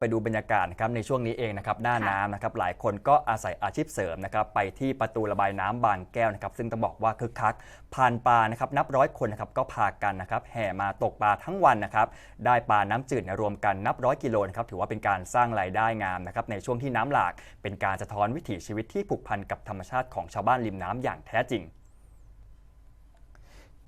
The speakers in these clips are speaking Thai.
ไปดูบรรยากาศนะครับในช่วงนี้เองนะครับหน้าค่ะน้ำนะครับหลายคนก็อาศัยอาชีพเสริมนะครับไปที่ประตูระบายน้ำบางแก้วนะครับซึ่งต้องบอกว่าคึกคักผ่านปลานะครับนับร้อยคนนะครับก็พากันนะครับแห่มาตกปลาทั้งวันนะครับได้ปลาน้ำจืดเนยรวมกันนับร้อยกิโลนะครับถือว่าเป็นการสร้างรายได้งามนะครับในช่วงที่น้ำหลาก เป็นการสะท้อนวิถีชีวิตที่ผูกพันกับธรรมชาติของชาวบ้านริมน้ำอย่างแท้จริง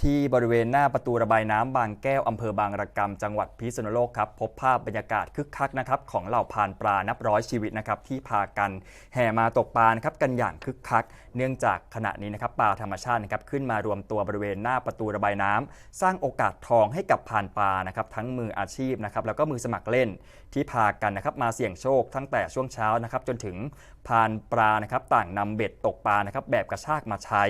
ที่บริเวณหน้าประตูระบายน้ำบางแก้วอำเภอบางระกำจังหวัดพิษณุโลกครับพบภาพบรรยากาศคึกคักนะครับของเหล่าพานปลานับร้อยชีวิตนะครับที่พากันแห่มาตกปลานะครับกันอย่างคึกคัก เนื่องจากขณะนี้นะครับปลาธรรมชาตินะครับขึ้นมารวมตัวบริเวณหน้าประตูระบายน้ำสร้างโอกาสทองให้กับพานปลานะครับทั้งมืออาชีพนะครับแล้วก็มือสมัครเล่นที่พากันนะครับมาเสี่ยงโชคตั้งแต่ช่วงเช้านะครับจนถึงพานปลานะครับต่างนำเบ็ดตกปลานะครับแบบกระชากมาใช้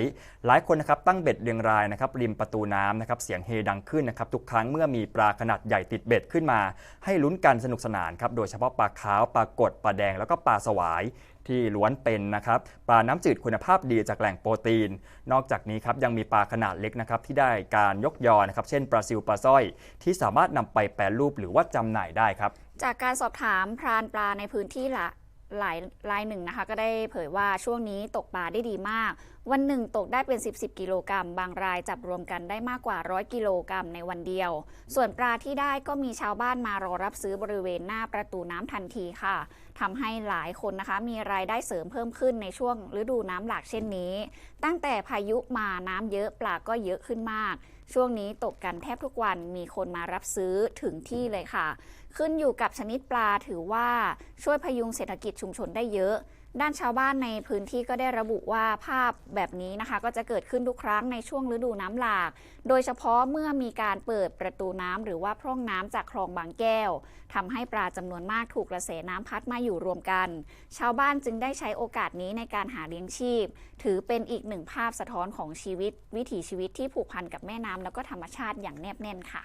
หลายคนนะครับตั้งเบ็ดเรียงรายนะครับริมประตูน้ำนะครับเสียงเฮดังขึ้นนะครับทุกครั้งเมื่อมีปลาขนาดใหญ่ติดเบ็ดขึ้นมา ให้ลุ้นกันสนุกสนานครับโดยเฉพาะปลาขาวปลากดปลาแดงแล้วก็ปลาสวายที่ล้วนเป็นนะครับปลาน้ำจืดคุณภาพดีจากแหล่งโปรตีน นอกจากนี้ครับยังมีปลาขนาดเล็กนะครับที่ได้การยกยอนะครับเช่นปลาซิวปลาสร้อย ที่สามารถนำไปแปรรูปหรือว่าจำหน่ายได้ครับ จากการสอบถามพรานปลาในพื้นที่ละหลายรายหนึ่งนะคะก็ได้เผยว่าช่วงนี้ตกปลาได้ดีมากวันหนึ่งตกได้เป็น 10 10 กิโลกรัม บางรายจับรวมกันได้มากกว่า 100 กิโลกรัมในวันเดียว ส่วนปลาที่ได้ก็มีชาวบ้านมารอรับซื้อบริเวณหน้าประตูน้ำทันทีค่ะทำให้หลายคนนะคะ มีรายได้เสริมเพิ่มขึ้นในช่วงฤดูน้ำหลากเช่นนี้ ตั้งแต่พายุมาน้ำเยอะปลาก็เยอะขึ้นมาก ช่วงนี้ตกกันแทบทุกวันมีคนมารับซื้อถึงที่เลยค่ะ ขึ้นอยู่กับชนิดปลาถือว่าช่วยพยุงเศรษฐกิจชุมชนได้เยอะ ด้านชาวบ้านในพื้นที่ก็ได้ระบุว่าภาพแบบนี้นะคะ ก็จะเกิดขึ้นทุกครั้งในช่วงฤดูน้ำหลาก โดยเฉพาะเมื่อมีการเปิดประตูน้ำหรือว่าพร่องน้ำจากคลองบางแก้วทำให้ปลาจำนวนมากถูกกระแสน้ำพัดมาอยู่รวมกัน ชาวบ้านจึงได้ใช้โอกาสนี้ในการหาเลี้ยงชีพ ถือเป็นอีกหนึ่งภาพสะท้อนของชีวิต วิถีชีวิตที่ผูกพันกับแม่น้ำแล้วก็ธรรมชาติอย่างแนบแน่นค่ะ